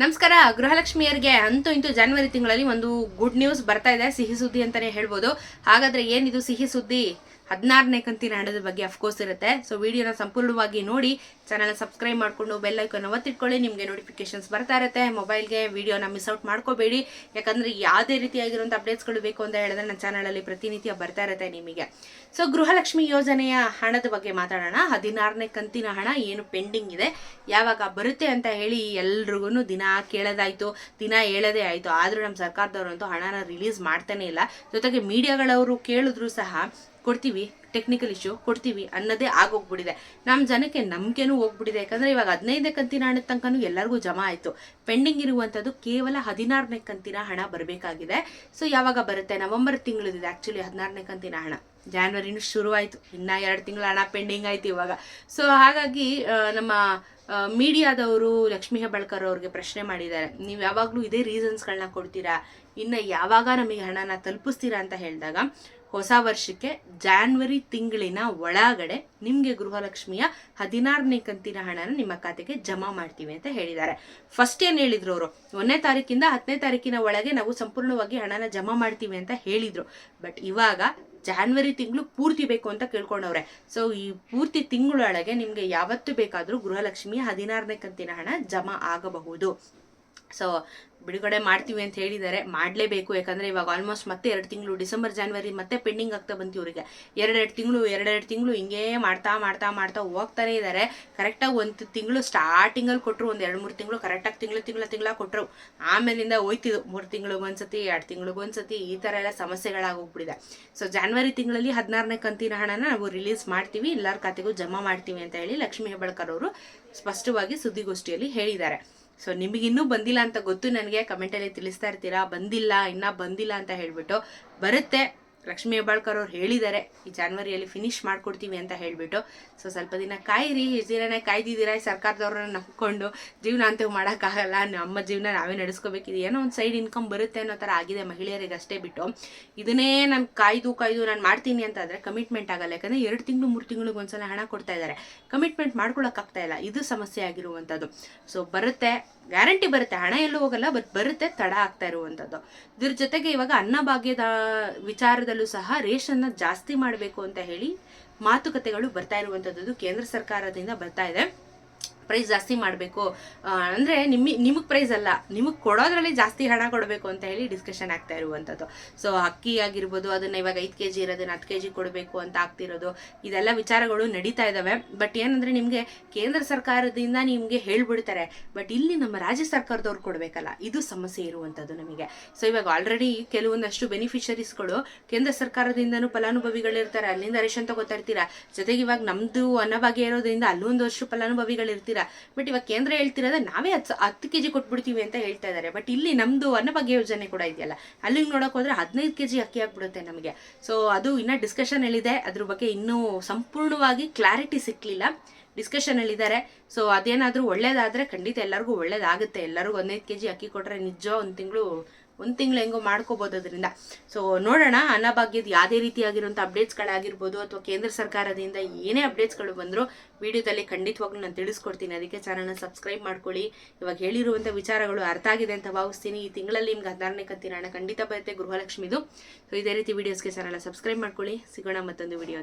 ನಮಸ್ಕಾರ. ಗೃಹಲಕ್ಷ್ಮಿಯರಿಗೆ ಅಂತೂ ಇಂತೂ ಜನವರಿ ತಿಂಗಳಲ್ಲಿ ಒಂದು ಗುಡ್ ನ್ಯೂಸ್ ಬರ್ತಾ ಇದೆ. ಸಿಹಿ ಸುದ್ದಿ ಅಂತಾನೆ ಹೇಳ್ಬೋದು. ಹಾಗಾದ್ರೆ ಏನಿದು ಸಿಹಿ ಸುದ್ದಿ? ಹದಿನಾರನೇ ಕಂತಿನ ಹಣದ ಬಗ್ಗೆ ಅಫ್ಕೋರ್ಸ್ ಇರುತ್ತೆ. ಸೊ ವಿಡಿಯೋನ ಸಂಪೂರ್ಣವಾಗಿ ನೋಡಿ ಚಾನಲ್ ಸಬ್ಸ್ಕ್ರೈಬ್ ಮಾಡಿಕೊಂಡು ಬೆಲ್ ಒತ್ತಿಟ್ಕೊಳ್ಳಿ. ನಿಮಗೆ ನೋಟಿಫಿಕೇಶನ್ಸ್ ಬರ್ತಾ ಇರುತ್ತೆ. ಮೊಬೈಲ್ಗೆ ವಿಡಿಯೋನ ಮಿಸ್ ಔಟ್ ಮಾಡ್ಕೋಬೇಡಿ. ಯಾಕಂದರೆ ಯಾವುದೇ ರೀತಿಯಾಗಿರುವಂಥ ಅಪ್ಡೇಟ್ಸ್ಗಳು ಬೇಕು ಅಂತ ಹೇಳಿದ್ರೆ ನನ್ನ ಚಾನಲಲ್ಲಿ ಪ್ರತಿನಿತ್ಯ ಬರ್ತಾ ಇರುತ್ತೆ ನಿಮಗೆ. ಸೊ ಗೃಹಲಕ್ಷ್ಮಿ ಯೋಜನೆಯ ಹಣದ ಬಗ್ಗೆ ಮಾತಾಡೋಣ. ಹದಿನಾರನೇ ಕಂತಿನ ಹಣ ಏನು ಪೆಂಡಿಂಗ್ ಇದೆ? ಯಾವಾಗ ಬರುತ್ತೆ ಅಂತ ಹೇಳಿ ಎಲ್ರಿಗೂ ದಿನ ಕೇಳೋದಾಯಿತು. ದಿನ ಹೇಳೋದೇ ಆಯಿತು. ಆದರೂ ನಮ್ಮ ಸರ್ಕಾರದವರಂತೂ ಹಣನ ರಿಲೀಸ್ ಮಾಡ್ತಾನೆ ಇಲ್ಲ. ಜೊತೆಗೆ ಮೀಡಿಯಾಗಳವರು ಕೇಳಿದ್ರು ಸಹ ಕೊಡ್ತೀವಿ ಟೆಕ್ನಿಕಲ್ ಇಶ್ಯೂ ಕೊಡ್ತೀವಿ ಅನ್ನೋದೇ ಆಗೋಗ್ಬಿಟ್ಟಿದೆ. ನಮ್ಮ ಜನಕ್ಕೆ ನಂಬಿಕೆನೂ ಹೋಗ್ಬಿಟ್ಟಿದೆ. ಯಾಕಂದರೆ ಇವಾಗ ಹದಿನೈದನೇ ಕಂತಿನ ಹಣದ ತನಕನೂ ಎಲ್ಲರಿಗೂ ಜಮಾ ಆಯಿತು. ಪೆಂಡಿಂಗ್ ಇರುವಂಥದ್ದು ಕೇವಲ ಹದಿನಾರನೇ ಕಂತಿನ ಹಣ ಬರಬೇಕಾಗಿದೆ. ಸೊ ಯಾವಾಗ ಬರುತ್ತೆ? ನವೆಂಬರ್ ತಿಂಗಳಿದೆ ಆ್ಯಕ್ಚುಲಿ ಹದಿನಾರನೇ ಕಂತಿನ ಹಣ. ಜಾನ್ವರಿನೂ ಶುರುವಾಯಿತು. ಇನ್ನೂ ಎರಡು ತಿಂಗಳ ಹಣ ಪೆಂಡಿಂಗ್ ಆಯಿತು ಇವಾಗ. ಸೊ ಹಾಗಾಗಿ ನಮ್ಮ ಮೀಡಿಯಾದವರು ಲಕ್ಷ್ಮೀ ಹೆಬ್ಬಾಳ್ಕರ್ ಅವ್ರಿಗೆ ಪ್ರಶ್ನೆ ಮಾಡಿದ್ದಾರೆ. ನೀವು ಯಾವಾಗಲೂ ಇದೇ ರೀಸನ್ಸ್ಗಳನ್ನ ಕೊಡ್ತೀರಾ? ಇನ್ನು ಯಾವಾಗ ನಮಗೆ ಹಣನ ತಲುಪಿಸ್ತೀರಾ ಅಂತ ಹೇಳಿದಾಗ, ಹೊಸ ವರ್ಷಕ್ಕೆ ಜಾನ್ವರಿ ತಿಂಗಳಿನ ಒಳಗಡೆ ನಿಮಗೆ ಗೃಹಲಕ್ಷ್ಮಿಯ ಹದಿನಾರನೇ ಕಂತಿನ ಹಣನ ನಿಮ್ಮ ಖಾತೆಗೆ ಜಮಾ ಮಾಡ್ತೀವಿ ಅಂತ ಹೇಳಿದ್ದಾರೆ. ಫಸ್ಟ್ ಏನು ಹೇಳಿದ್ರು ಅವರು? ಒಂದನೇ ತಾರೀಕಿಂದ ಹತ್ತನೇ ತಾರೀಕಿನ ಒಳಗೆ ನಾವು ಸಂಪೂರ್ಣವಾಗಿ ಹಣನ ಜಮಾ ಮಾಡ್ತೀವಿ ಅಂತ ಹೇಳಿದ್ರು. ಬಟ್ ಇವಾಗ ಜಾನ್ವರಿ ತಿಂಗಳು ಪೂರ್ತಿ ಬೇಕು ಅಂತ ಕೇಳ್ಕೊಂಡವ್ರೆ. ಸೊ ಈ ಪೂರ್ತಿ ತಿಂಗಳೊಳಗೆ ನಿಮಗೆ ಯಾವತ್ತು ಬೇಕಾದರೂ ಗೃಹಲಕ್ಷ್ಮಿಯ ಹದಿನಾರನೇ ಕಂತಿನ ಹಣ ಜಮಾ ಆಗಬಹುದು. ಸೊ ಬಿಡುಗಡೆ ಮಾಡ್ತೀವಿ ಅಂತ ಹೇಳಿದ್ದಾರೆ. ಮಾಡಲೇಬೇಕು. ಯಾಕಂದರೆ ಇವಾಗ ಆಲ್ಮೋಸ್ಟ್ ಮತ್ತೆ ಎರಡು ತಿಂಗಳು ಡಿಸೆಂಬರ್, ಜಾನ್ವರಿ ಮತ್ತೆ ಪೆಂಡಿಂಗ್ ಆಗ್ತಾ ಬಂತು ಇವರಿಗೆ. ಎರಡೆರಡು ತಿಂಗಳು ಎರಡೆರಡು ತಿಂಗಳು ಹಿಂಗೇ ಮಾಡ್ತಾ ಮಾಡ್ತಾ ಮಾಡ್ತಾ ಹೋಗ್ತಾನೆ ಇದ್ದಾರೆ. ಕರೆಕ್ಟಾಗಿ ಒಂದು ತಿಂಗಳು ಸ್ಟಾರ್ಟಿಂಗಲ್ಲಿ ಕೊಟ್ಟರು ಒಂದು ಎರಡು, ಮೂರು ತಿಂಗಳು ಕರೆಕ್ಟಾಗಿ ತಿಂಗಳು, ತಿಂಗಳ ತಿಂಗಳ ಕೊಟ್ಟರು ಆಮೇಲಿಂದ ಹೋಯ್ತಿದ್ದು ಮೂರು ತಿಂಗಳಿಗೆ ಒಂದ್ಸತಿ, ಎರಡು ತಿಂಗಳಿಗೆ ಒಂದ್ಸತಿ ಈ ಥರ ಎಲ್ಲ ಸಮಸ್ಯೆಗಳಾಗೋಗ್ಬಿಟ್ಟಿದೆ. ಸೊ ಜಾನ್ವರಿ ತಿಂಗಳಲ್ಲಿ ಹದಿನಾರನೇ ಕಂತಿನ ಹಣನ ನಾವು ರಿಲೀಸ್ ಮಾಡ್ತೀವಿ. ಎಲ್ಲರ ಖಾತೆಗೂ ಜಮಾ ಮಾಡ್ತೀವಿ ಅಂತ ಹೇಳಿ ಲಕ್ಷ್ಮೀ ಹೆಬ್ಬಾಳ್ಕರ್ ಅವರು ಸ್ಪಷ್ಟವಾಗಿ ಸುದ್ದಿಗೋಷ್ಠಿಯಲ್ಲಿ ಹೇಳಿದ್ದಾರೆ. ಸೊ ನಿಮಗೆ ಇನ್ನೂ ಬಂದಿಲ್ಲ ಅಂತ ಗೊತ್ತು, ನನಗೆ ಕಮೆಂಟಲ್ಲಿ ತಿಳಿಸ್ತಾ ಇರ್ತೀರಾ? ಬಂದಿಲ್ಲ, ಇನ್ನೂ ಬಂದಿಲ್ಲ ಅಂತ ಹೇಳಿಬಿಟ್ಟು ಬರುತ್ತೆ. ಲಕ್ಷ್ಮೀ ಹೆಬ್ಬಾಳ್ಕರ್ ಅವ್ರು ಹೇಳಿದ್ದಾರೆ, ಈ ಜಾನ್ವರಿಯಲ್ಲಿ ಫಿನಿಶ್ ಮಾಡ್ಕೊಡ್ತೀವಿ ಅಂತ ಹೇಳಿಬಿಟ್ಟು. ಸೊ ಸ್ವಲ್ಪ ದಿನ ಕಾಯಿರಿ, ಇಷ್ಟು ದಿನನೇ ಕಾಯ್ದಿದ್ದೀರಾ? ಈ ಸರ್ಕಾರದವ್ರನ್ನ ನಂಬ್ಕೊಂಡು ಜೀವನ ಅಂತೂ ಮಾಡೋಕ್ಕಾಗಲ್ಲ. ನಮ್ಮ ಜೀವನ ನಾವೇ ನಡೆಸ್ಕೋಬೇಕಿದೆ. ಏನೋ ಒಂದು ಸೈಡ್ ಇನ್ಕಮ್ ಬರುತ್ತೆ ಅನ್ನೋ ಥರ ಆಗಿದೆ ಮಹಿಳೆಯರಿಗೆ ಅಷ್ಟೇ ಬಿಟ್ಟು. ಇದನ್ನೇ ನಾನು ಕಾಯ್ದು ಕಾಯ್ದು ನಾನು ಮಾಡ್ತೀನಿ ಅಂತ ಆದರೆ ಕಮಿಟ್ಮೆಂಟ್ ಆಗಲ್ಲ. ಯಾಕಂದರೆ ಎರಡು ತಿಂಗಳು, ಮೂರು ತಿಂಗಳಿಗೆ ಒಂದ್ಸಲ ಹಣ ಕೊಡ್ತಾ ಇದ್ದಾರೆ. ಕಮಿಟ್ಮೆಂಟ್ ಮಾಡ್ಕೊಳಕ್ಕಾಗ್ತಾ ಇಲ್ಲ. ಇದು ಸಮಸ್ಯೆ ಆಗಿರುವಂಥದ್ದು. ಸೊ ಬರುತ್ತೆ ಗ್ಯಾರಂಟಿ ಬರುತ್ತೆ. ಹಣ ಎಲ್ಲೂ ಹೋಗಲ್ಲ ಬಟ್ ಬರುತ್ತೆ, ತಡ ಆಗ್ತಾ ಇರುವಂಥದ್ದು. ಇದ್ರ ಜೊತೆಗೆ ಇವಾಗ ಅನ್ನಭಾಗ್ಯದ ವಿಚಾರದಲ್ಲೂ ಸಹ ರೇಷನ್ನ ಜಾಸ್ತಿ ಮಾಡಬೇಕು ಅಂತ ಹೇಳಿ ಮಾತುಕತೆಗಳು ಬರ್ತಾ ಇರುವಂಥದ್ದು ಕೇಂದ್ರ ಸರ್ಕಾರದಿಂದ ಬರ್ತಾ ಇದೆ. ಪ್ರೈಸ್ ಜಾಸ್ತಿ ಮಾಡಬೇಕು. ಅಂದರೆ ನಿಮ್ಮ, ನಿಮಗೆ ಪ್ರೈಸ್ ಅಲ್ಲ, ನಿಮಗೆ ಕೊಡೋದ್ರಲ್ಲಿ ಜಾಸ್ತಿ ಹಣ ಕೊಡಬೇಕು ಅಂತ ಹೇಳಿ ಡಿಸ್ಕಷನ್ ಆಗ್ತಾ ಇರುವಂಥದ್ದು ಸೊ ಅಕ್ಕಿ ಆಗಿರ್ಬೋದು, ಅದನ್ನು ಇವಾಗ ಐದು ಕೆ ಜಿ ಇರೋದನ್ನು ಹತ್ತು ಕೆ ಜಿ ಕೊಡಬೇಕು ಅಂತ ಆಗ್ತಿರೋದು, ಇದೆಲ್ಲ ವಿಚಾರಗಳು ನಡೀತಾ ಇದ್ದಾವೆ ಬಟ್ ಏನಂದರೆ ನಿಮಗೆ ಕೇಂದ್ರ ಸರ್ಕಾರದಿಂದ ನಿಮಗೆ ಹೇಳ್ಬಿಡ್ತಾರೆ ಬಟ್ ಇಲ್ಲಿ ನಮ್ಮ ರಾಜ್ಯ ಸರ್ಕಾರದವ್ರು ಕೊಡಬೇಕಲ್ಲ, ಇದು ಸಮಸ್ಯೆ ಇರುವಂಥದ್ದು ನಮಗೆ. ಸೊ ಇವಾಗ ಆಲ್ರೆಡಿ ಕೆಲವೊಂದಷ್ಟು ಬೆನಿಫಿಷರೀಸ್ಗಳು ಕೇಂದ್ರ ಸರ್ಕಾರದಿಂದನೂ ಫಲಾನುಭವಿಗಳಿರ್ತಾರೆ, ಅಲ್ಲಿಂದ ರೇಷನ್ ತಗೋತಾ ಇರ್ತೀರಾ? ಜೊತೆಗೆ ಇವಾಗ ನಮ್ಮದು ಅನ್ನಭಾಗ್ಯ ಇರೋದ್ರಿಂದ ಅಲ್ಲೊಂದಷ್ಟು ಫಲಾನುಭವಿಗಳಿರ್ತೀರಾ? ಬಟ್ ಇವಾಗ ಕೇಂದ್ರ ಹೇಳ್ತಿರೋದ ನಾವೇ ಹತ್ತು ಹತ್ತು ಕೆ ಜಿ ಕೊಟ್ಬಿಡ್ತೀವಿ ಅಂತ ಹೇಳ್ತಾ ಇದ್ದಾರೆ ಬಟ್ ಇಲ್ಲಿ ನಮ್ಮದು ಅನ್ನಭಾಗ್ಯ ಯೋಜನೆ ಕೂಡ ಇದೆಯಲ್ಲ ಅಲ್ಲಿಗೆ ನೋಡೋಕೆ ಹೋದ್ರೆ ಹದಿನೈದು ಕೆ ಜಿ ಅಕ್ಕಿ ಆಗ್ಬಿಡುತ್ತೆ ನಮಗೆ. ಸೊ ಅದು ಇನ್ನೂ ಡಿಸ್ಕಷನ್ ಹೇಳಿದೆ ಅದ್ರ ಬಗ್ಗೆ ಇನ್ನೂ ಸಂಪೂರ್ಣವಾಗಿ ಕ್ಲಾರಿಟಿ ಸಿಕ್ಕಲಿಲ್ಲ ಡಿಸ್ಕಷನ್ ಇದ್ದಾರೆ ಸೊ ಅದೇನಾದರೂ ಒಳ್ಳೇದಾದರೆ ಖಂಡಿತ ಎಲ್ಲರಿಗೂ ಒಳ್ಳೇದಾಗುತ್ತೆ. ಎಲ್ಲರಿಗೂ ಹದಿನೈದು ಕೆ ಜಿ ಅಕ್ಕಿ ಕೊಟ್ಟರೆ ನಿಜ ಒಂದು ತಿಂಗಳು ಒಂದು ತಿಂಗಳು ಹೆಂಗೋ ಮಾಡ್ಕೋಬೋದು ಅದರಿಂದ ಸೊ ನೋಡೋಣ ಅನ್ನಭಾಗ್ಯದ ಯಾವುದೇ ರೀತಿಯಾಗಿರುವಂಥ ಅಪ್ಡೇಟ್ಸ್ಗಳಾಗಿರ್ಬೋದು ಅಥವಾ ಕೇಂದ್ರ ಸರ್ಕಾರದಿಂದ ಏನೇ ಅಪ್ಡೇಟ್ಸ್ಗಳು ಬಂದರೂ ವಿಡಿಯೋದಲ್ಲಿ ಖಂಡಿತವಾಗ್ಲೂ ನಾನು ತಿಳಿಸ್ಕೊಡ್ತೀನಿ. ಅದಕ್ಕೆ ಚಾನಲ್ನ ಸಬ್ಸ್ಕ್ರೈಬ್ ಮಾಡ್ಕೊಳ್ಳಿ. ಇವಾಗ ಹೇಳಿರುವಂಥ ವಿಚಾರಗಳು ಅರ್ಥ ಆಗಿದೆ ಅಂತ ಭಾವಿಸ್ತೀನಿ. ಈ ತಿಂಗಳಲ್ಲಿ ನಿಮ್ಗೆ ಹದಿನಾರನೇ ಕಂತಿನ ಖಂಡಿತ ಬರುತ್ತೆ. ಗೃಹಲಕ್ಷ್ಮಿದು. ಸೊ ಇದೇ ರೀತಿ ವೀಡಿಯೋಸ್ಗೆ ಚಾನಲ್ನ ಸಬ್ಸ್ಕ್ರೈಬ್ ಮಾಡ್ಕೊಳ್ಳಿ. ಸಿಗೋಣ ಮತ್ತೊಂದು ವಿಡಿಯೋ